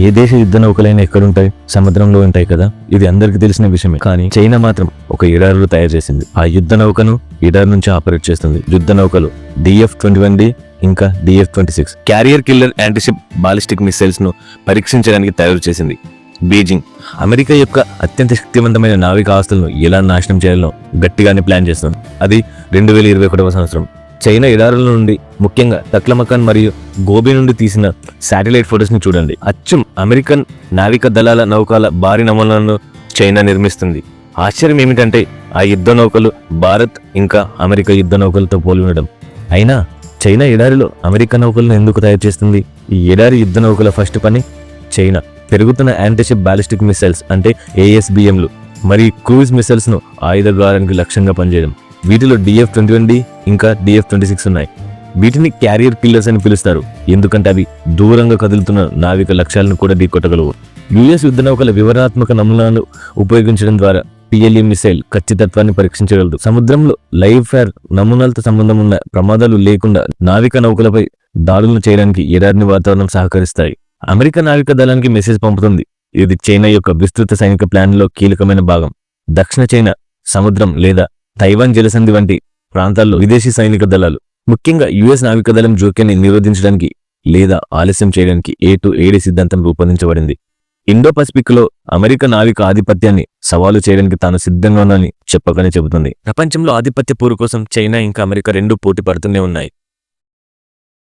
ఏ దేశ యుద్ధ నౌకలైనా ఎక్కడుంటాయి? సముద్రంలో ఉంటాయి కదా? ఇది అందరికి తెలిసిన విషయమే. కానీ చైనా మాత్రం ఒక ఎడారులు తయారు చేసింది. ఆ యుద్ధ నౌకను ఎడారి నుంచి ఆపరేట్ చేస్తుంది. యుద్ధ నౌకలు డిఎఫ్ ట్వంటీ వన్ డి ఇంకా DF twenty six. Carrier killer anti ship ballistic మిసైల్స్ను పరీక్షించడానికి తయారు చేసింది బీజింగ్. అమెరికా యొక్క అత్యంత శక్తివంతమైన నావిక ఆస్తులను ఎలా నాశనం చేయాలో గట్టిగానే ప్లాన్ చేస్తుంది. అది రెండు వేల ఇరవై ఒకటవ సంవత్సరం. చైనా ఎడారుల నుండి ముఖ్యంగా తక్లమకాన్ మరియు గోబీ నుండి తీసిన శాటిలైట్ ఫొటోస్ని చూడండి. అచ్చం అమెరికన్ నావిక దళాల నౌకల భారీ నమూనాలను చైనా నిర్మిస్తుంది. ఆశ్చర్యం ఏమిటంటే ఆ యుద్ధ నౌకలు భారత్ ఇంకా అమెరికా యుద్ధ నౌకలతో పోలి ఉండడం. అయినా చైనా ఎడారిలో అమెరికా నౌకలను ఎందుకు తయారు చేస్తుంది? ఈ ఎడారి యుద్ధ నౌకల ఫస్ట్ పని చైనా. పెరుగుతున్న యాంటీషిప్ బాలిస్టిక్ మిసైల్స్ అంటే ఏఎస్బిఎంలు మరియు క్రూజ్ మిసైల్స్ను ఆయుధ ద్వారానికి లక్ష్యంగా పనిచేయడం. వీటిలో డిఎఫ్ ట్వంటీ వన్ డి ఇంకా డిఎఫ్ ట్వంటీ సిక్స్ ఉన్నాయి. వీటిని క్యారియర్ కిల్లర్స్ అని పిలుస్తారు. ఎందుకంటే అవి దూరంగా కదులుతున్న నావిక లక్ష్యాలను కూడా ఢీకొట్టగలవు. యుఎస్ యుద్ధ నౌకల వివరణాత్మక నమూనాలు ఉపయోగించడం ద్వారా పిఎల్ఈ మిసైల్ ఖచ్చితత్వాన్ని పరీక్షించగలదు. సముద్రంలో లైవ్ ఫైర్ నమూనాలతో సంబంధం ఉన్న ప్రమాదాలు లేకుండా నావిక నౌకలపై దాడులను చేయడానికి ఎడారిని వాతావరణం సహకరిస్తాయి. అమెరికా నావిక దళానికి మెసేజ్ పంపుతుంది. ఇది చైనా యొక్క విస్తృత సైనిక ప్లాన్లో కీలకమైన భాగం. దక్షిణ చైనా సముద్రం లేదా తైవాన్ జలసంధి వంటి ప్రాంతాల్లో విదేశీ సైనిక దళాలు ముఖ్యంగా యుఎస్ నావిక దళం జోక్యాన్ని నిరోధించడానికి లేదా ఆలస్యం చేయడానికి ఏ టు ఏడి సిద్ధాంతం రూపొందించబడింది. ఇండో పసిఫిక్లో అమెరికా నావిక ఆధిపత్యాన్ని సవాలు చేయడానికి తాను సిద్ధంగా ఉందని చెప్పకనే చెబుతుంది. ప్రపంచంలో ఆధిపత్య పోరు కోసం చైనా ఇంకా అమెరికా రెండు పోటీ పడుతూనే ఉన్నాయి.